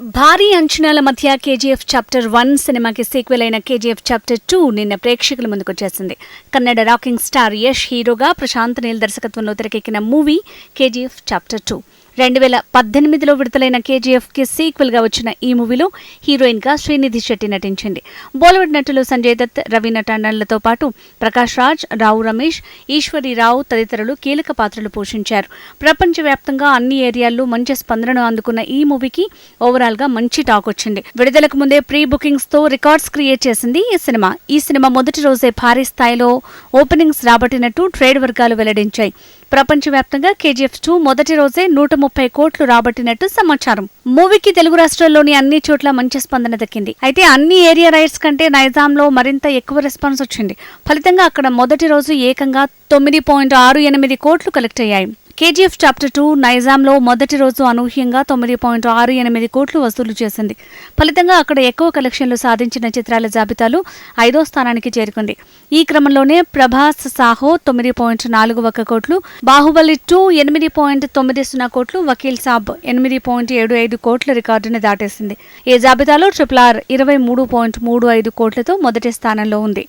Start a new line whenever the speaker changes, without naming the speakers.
భారీ అంచనాల మధ్య కేజీఎఫ్ చాప్టర్ వన్ సినిమాకి సీక్వెల్ అయిన కేజీఎఫ్ చాప్టర్ టూ నిన్న ప్రేక్షకుల ముందుకొచ్చేసింది కన్నడ రాకింగ్ స్టార్ యష్ హీరోగా ప్రశాంత్ నీల్ దర్శకత్వంలో తెరకెక్కిన మూవీ కేజీఎఫ్ చాప్టర్ టూ. రెండు వేల పద్దెనిమిదిలో విడుదలైన కేజీఎఫ్కి సీక్వెల్గా వచ్చిన ఈ మూవీలో హీరోయిన్గా శ్రీనిధి శెట్టి నటించింది. బాలీవుడ్ నటులు సంజయ్ దత్ రవీనా టండన్లతో పాటు ప్రకాష్ రాజ్ రావు రమేష్ ఈశ్వరి రావు తదితరులు కీలక పాత్రలు పోషించారు. ప్రపంచవ్యాప్తంగా అన్ని ఏరియాల్లో మంచి స్పందనను అందుకున్న ఈ మూవీకి ఓవరాల్గా మంచి టాక్ వచ్చింది. విడుదలకు ముందే ప్రీ బుకింగ్స్తో రికార్డ్స్ క్రియేట్ చేసింది ఈ సినిమా. ఈ సినిమా మొదటి రోజే భారీ స్థాయిలో ఓపెనింగ్స్ రాబట్టినట్టు ట్రేడ్ వర్గాలు వెల్లడించాయి. ప్రపంచవ్యాప్తంగా కేజీఎఫ్ టూ మొదటి రోజే నూట ముప్పై కోట్లు రాబట్టినట్టు సమాచారం. మూవీకి తెలుగు రాష్ట్రాల్లోని అన్ని చోట్ల మంచి స్పందన దక్కింది. అయితే అన్ని ఏరియా రైట్స్ కంటే నైజాంలో మరింత ఎక్కువ రెస్పాన్స్ వచ్చింది. ఫలితంగా అక్కడ మొదటి రోజు ఏకంగా తొమ్మిది పాయింట్ ఆరు ఎనిమిది కోట్లు కలెక్ట్ అయ్యాయి. కేజీఎఫ్ చాప్టర్ టూ నైజాంలో మొదటి రోజు అనూహ్యంగా తొమ్మిది పాయింట్ ఆరు ఎనిమిది కోట్లు వసూలు చేసింది. ఫలితంగా అక్కడ ఎక్కువ కలెక్షన్లు సాధించిన చిత్రాల జాబితాలో ఐదో స్థానానికి చేరుకుంది. ఈ క్రమంలోనే ప్రభాస్ సాహో తొమ్మిది పాయింట్ నాలుగు ఒక్క కోట్లు బాహుబలి టూ ఎనిమిది పాయింట్ తొమ్మిది సున్నా కోట్లు వకీల్ సాబ్ ఎనిమిది పాయింట్ ఏడు ఐదు కోట్ల రికార్డుని దాటేసింది. ఈ జాబితాలో ట్రిపుల్ ఆర్ ఇరవై మూడు పాయింట్ మూడు ఐదు కోట్లతో మొదటి స్థానంలో ఉంది.